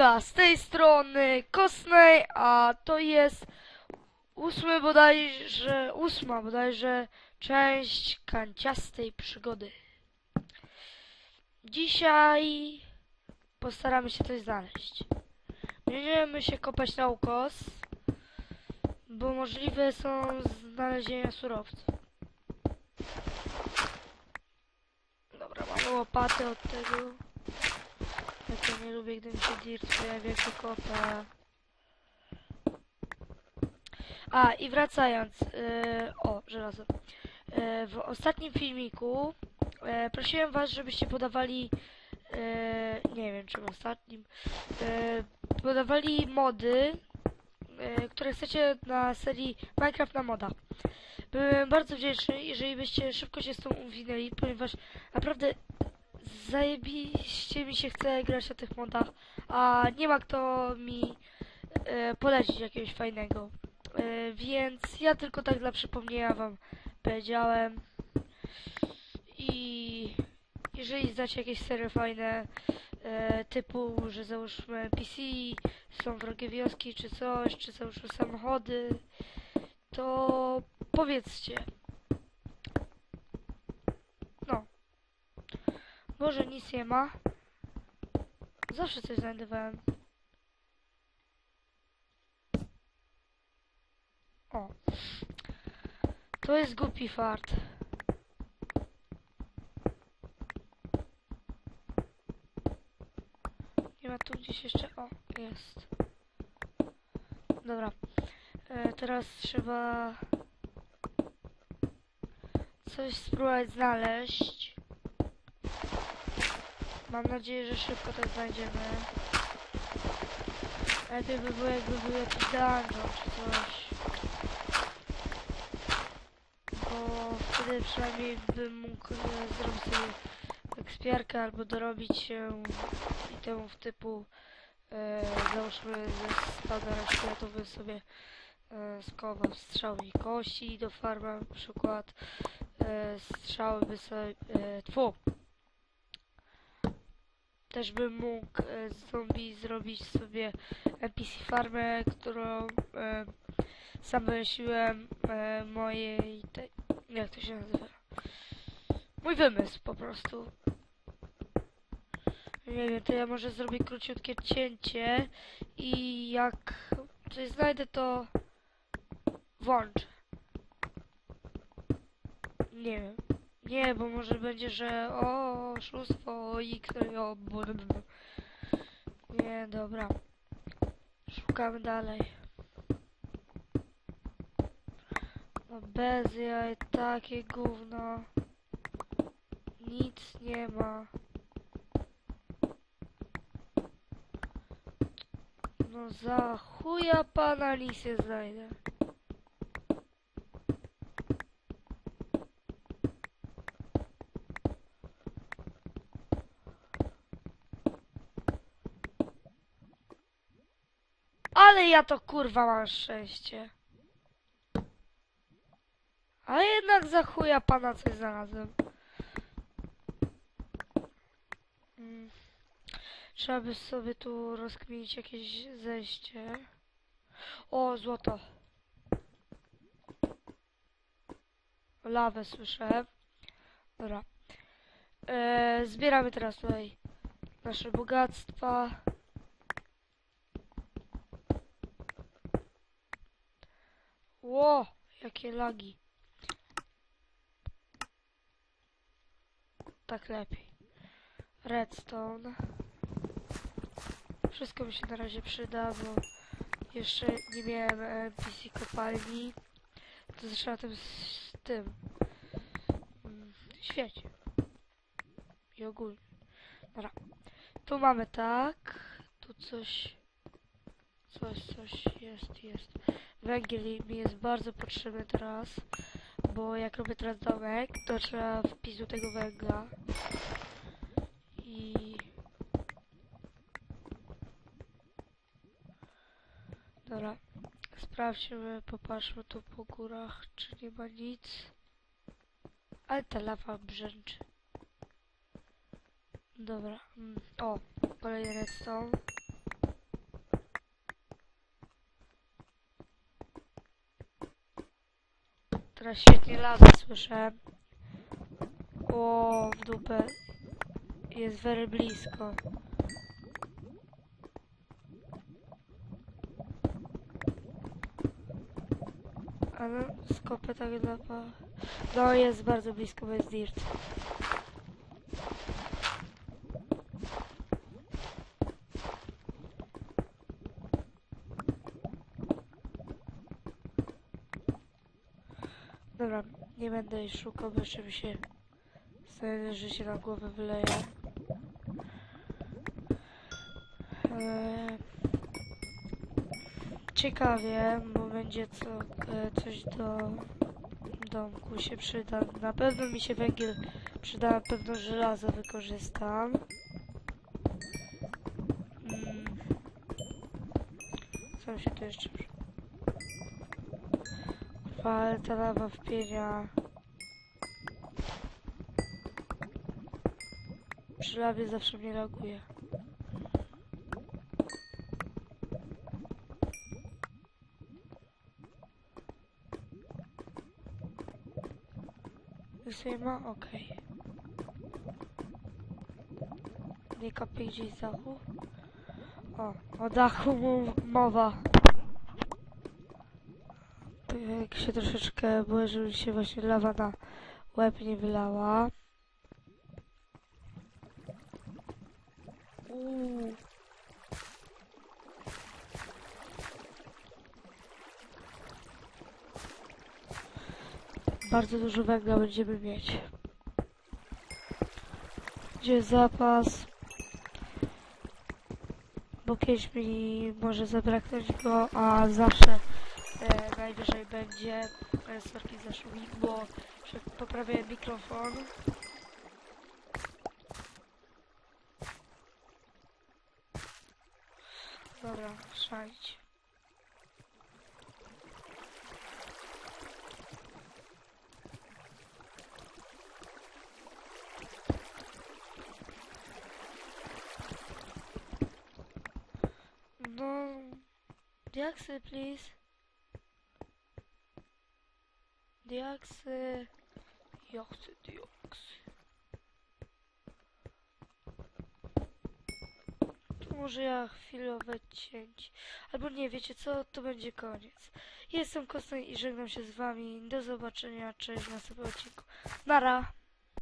Siemka, z tej strony Kosnej, a to jest ósmy bodajże, ósma bodajże część kanciastej przygody. Dzisiaj postaramy się coś znaleźć. Będziemy się kopać na ukos, bo możliwe są znalezienia surowców. Dobra, mamy łopaty od tego. Ja nie lubię, gdy mi się dirt pojawia, jak się kopę. A, i wracając, yy, o, żelazo. Yy, w ostatnim filmiku yy, prosiłem was, żebyście podawali, yy, nie wiem czy w ostatnim, yy, podawali mody, yy, które chcecie na serii Minecraft na moda. Byłem bardzo wdzięczny, jeżeli byście szybko się z tą uwinęli, ponieważ naprawdę zajebiście mi się chce grać na tych modach, a nie ma kto mi e, polecić jakiegoś fajnego. E, więc ja tylko tak dla przypomnienia wam powiedziałem. I jeżeli znacie jakieś serie fajne, e, typu, że załóżmy NPC, są wrogie wioski czy coś, czy załóżmy samochody, to powiedzcie. No. Może nic nie ma. Zawsze coś znajdowałem. O. To jest głupi fart. Nie ma tu gdzieś jeszcze... O, jest. Dobra. E, teraz trzeba... Coś spróbować znaleźć. Mam nadzieję, że szybko to znajdziemy. Lepiej by było, jakby był jakiś dungeon czy coś. Bo wtedy przynajmniej bym mógł e, zrobić sobie ekspiarkę albo dorobić się itemów typu e, załóżmy ze stada szkieletowy sobie e, skował strzały i kości do farma na przykład e, strzały by sobie e, tfu, też bym mógł e, z zombie zrobić sobie NPC farmę, którą e, sam wymyśliłem e, mojej tej, jak to się nazywa? Mój wymysł po prostu. Nie wiem, to ja może zrobię króciutkie cięcie i jak coś znajdę to włączę. Nie wiem. Nie, bo może będzie, że o, oszustwo, X, o. Nie, dobra. Szukamy dalej. No bez jaj, takie gówno. Nic nie ma. No za chuja pana nie znajdę. Ale ja to kurwa mam szczęście. Ale jednak za chuja pana coś znalazłem. Mm. Trzeba by sobie tu rozkminić jakieś zejście. O, złoto. Lawę słyszę. Dobra. E, zbieramy teraz tutaj nasze bogactwa. Ło, jakie lagi. Tak lepiej. Redstone. Wszystko mi się na razie przyda, bo jeszcze nie miałem NPC kopalni. To zaczęła tym z tym. mm, Świecie. I ogólnie. Dobra. Tu mamy tak. Tu coś. Coś, coś jest, jest. Węgiel mi jest bardzo potrzebny teraz, bo jak robię teraz domek, to trzeba wpić do tego węgla. I... Dobra, sprawdźmy, popatrzmy tu po górach, czy nie ma nic. Ale ta lawa brzęczy. Dobra, mm, o, kolejny redstone. Teraz świetnie lawę słyszę. O, w dupę. Jest very blisko. Ale skopę tak dla. No jest bardzo blisko, bo jest dirt. Dobra, nie będę jej szukał, bo jeszcze mi się znajdę, że się na głowę wyleje. Eee, ciekawie, bo będzie co, e, coś do domku się przyda. Na pewno mi się węgiel przyda, na pewno żelazo wykorzystam. Mm. Co się tu jeszcze przy... Ta lawa wpienia. Przy lawie zawsze mnie reaguje. Nie ma? Okej. Nie kapie gdzieś z dachu? O, o dachu mowa. Tak jak się troszeczkę boję, żeby się właśnie lawa na łeb nie wylała. Uuu. Bardzo dużo węgla będziemy mieć. Gdzie zapas? Bo kiedyś mi może zabraknąć go, a zawsze najwyżej będzie e, sorki za szumik, bo poprawię mikrofon. Dobra, szalić. No, diaksy, please. Diaksy. Ja chcę diaksy. To może ja chwilowe cięć. Albo nie, wiecie co? To będzie koniec. Jestem Kostek i żegnam się z wami. Do zobaczenia. Cześć w następnym odcinku. Nara!